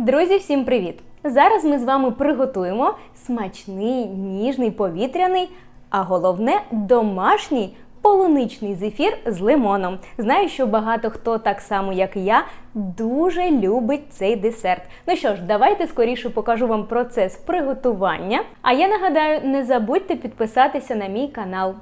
Друзі, всім привіт! Зараз ми з вами приготуємо смачний, ніжний повітряний, а головне домашній полуничний зефір з лимоном. Знаю, що багато хто, так само як і я, дуже любить цей десерт. Ну що ж, давайте скоріше покажу вам процес приготування. А я нагадаю, не забудьте підписатися на мій канал.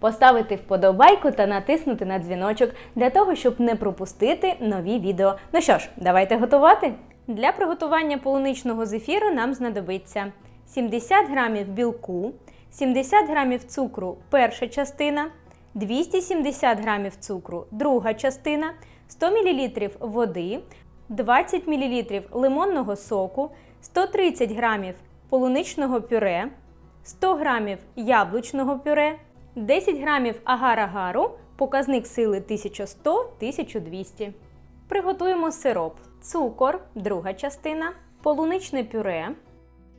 Поставити вподобайку та натиснути на дзвіночок для того, щоб не пропустити нові відео. Ну що ж, давайте готувати. Для приготування полуничного зефіру нам знадобиться 70 грамів білку, 70 грамів цукру перша частина, 270 грамів цукру друга частина, 100 мл води, 20 мл лимонного соку, 130 грамів полуничного пюре, 100 грамів яблучного пюре, 10 грамів агар-агару, показник сили 1100-1200. Приготуємо сироп, цукор, друга частина, полуничне пюре,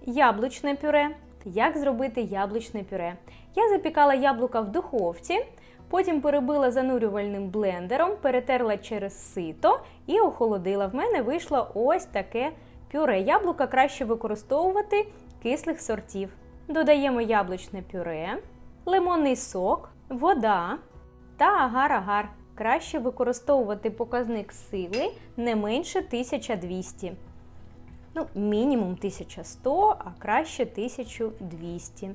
яблучне пюре. Як зробити яблучне пюре? Я запікала яблука в духовці, потім перебила занурювальним блендером, перетерла через сито і охолодила. В мене вийшло ось таке пюре. Яблука краще використовувати кислих сортів. Додаємо яблучне пюре, лимонний сок, вода та агар-агар. Краще використовувати показник сили не менше 1200. Ну, мінімум 1100, а краще 1200.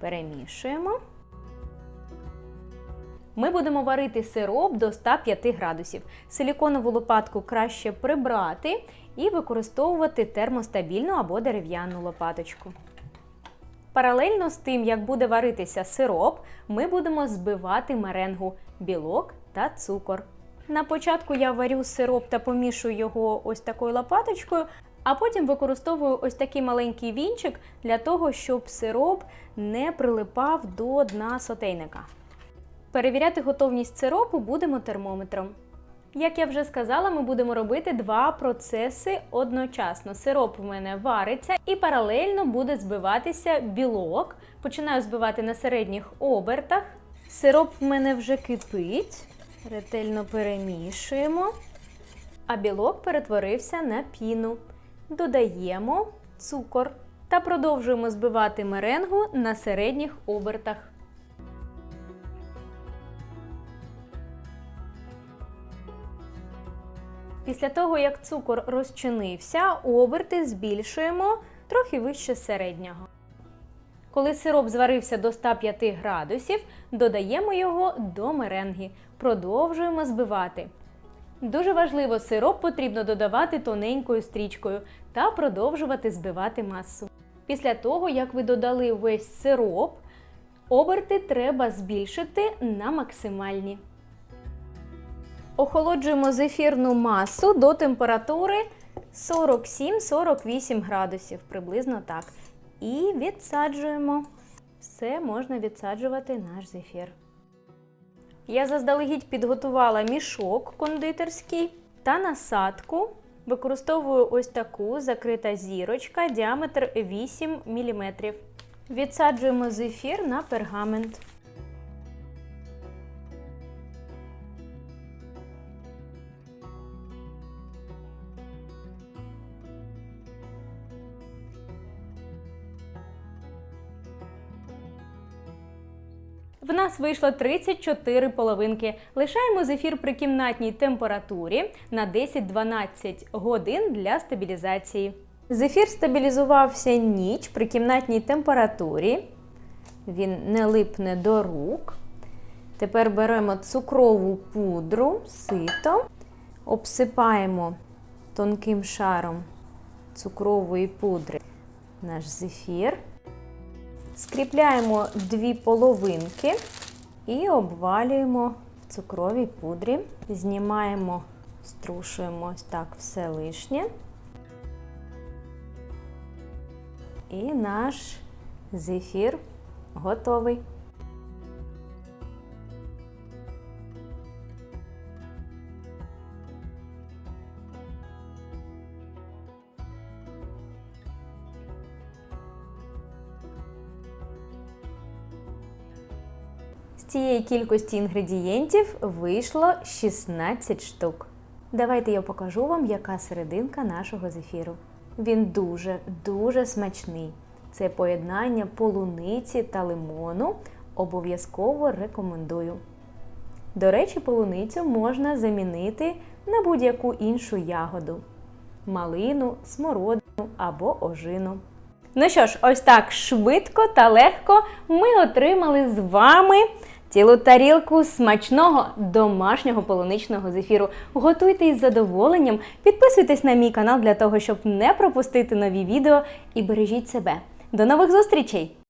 Перемішуємо. Ми будемо варити сироп до 105 градусів. Силіконову лопатку краще прибрати і використовувати термостабільну або дерев'яну лопаточку. Паралельно з тим, як буде варитися сироп, ми будемо збивати меренгу, білок та цукор. На початку я варю сироп та помішую його ось такою лопаточкою, а потім використовую ось такий маленький вінчик для того, щоб сироп не прилипав до дна сотейника. Перевіряти готовність сиропу будемо термометром. Як я вже сказала, ми будемо робити два процеси одночасно. Сироп в мене вариться і паралельно буде збиватися білок. Починаю збивати на середніх обертах. Сироп в мене вже кипить. Ретельно перемішуємо. А білок перетворився на піну. Додаємо цукор та продовжуємо збивати меренгу на середніх обертах. Після того, як цукор розчинився, оберти збільшуємо трохи вище середнього. Коли сироп зварився до 105 градусів, додаємо його до меренги. Продовжуємо збивати. Дуже важливо, сироп потрібно додавати тоненькою стрічкою та продовжувати збивати масу. Після того, як ви додали весь сироп, оберти треба збільшити на максимальні. Охолоджуємо зефірну масу до температури 47-48 градусів, приблизно так. І відсаджуємо. Все, можна відсаджувати наш зефір. Я заздалегідь підготувала мішок кондитерський та насадку. Використовую ось таку закрита зірочка, діаметр 8 мм. Відсаджуємо зефір на пергамент. В нас вийшло 34 половинки. Лишаємо зефір при кімнатній температурі на 10-12 годин для стабілізації. Зефір стабілізувався ніч при кімнатній температурі. Він не липне до рук. Тепер беремо цукрову пудру, сито, обсипаємо тонким шаром цукрової пудри наш зефір. Скріпляємо дві половинки і обвалюємо в цукровій пудрі. Знімаємо, струшуємо ось так все лишнє. І наш зефір готовий. Цієї кількості інгредієнтів вийшло 16 штук. Давайте я покажу вам, яка серединка нашого зефіру. Він дуже дуже смачний. Це поєднання полуниці та лимону. Обов'язково рекомендую. До речі, полуницю можна замінити на будь-яку іншу ягоду: малину, смородину або ожину. Ну що ж, ось так швидко та легко ми отримали з вами цілу тарілку смачного домашнього полуничного зефіру. Готуйте із задоволенням, підписуйтесь на мій канал для того, щоб не пропустити нові відео і бережіть себе. До нових зустрічей!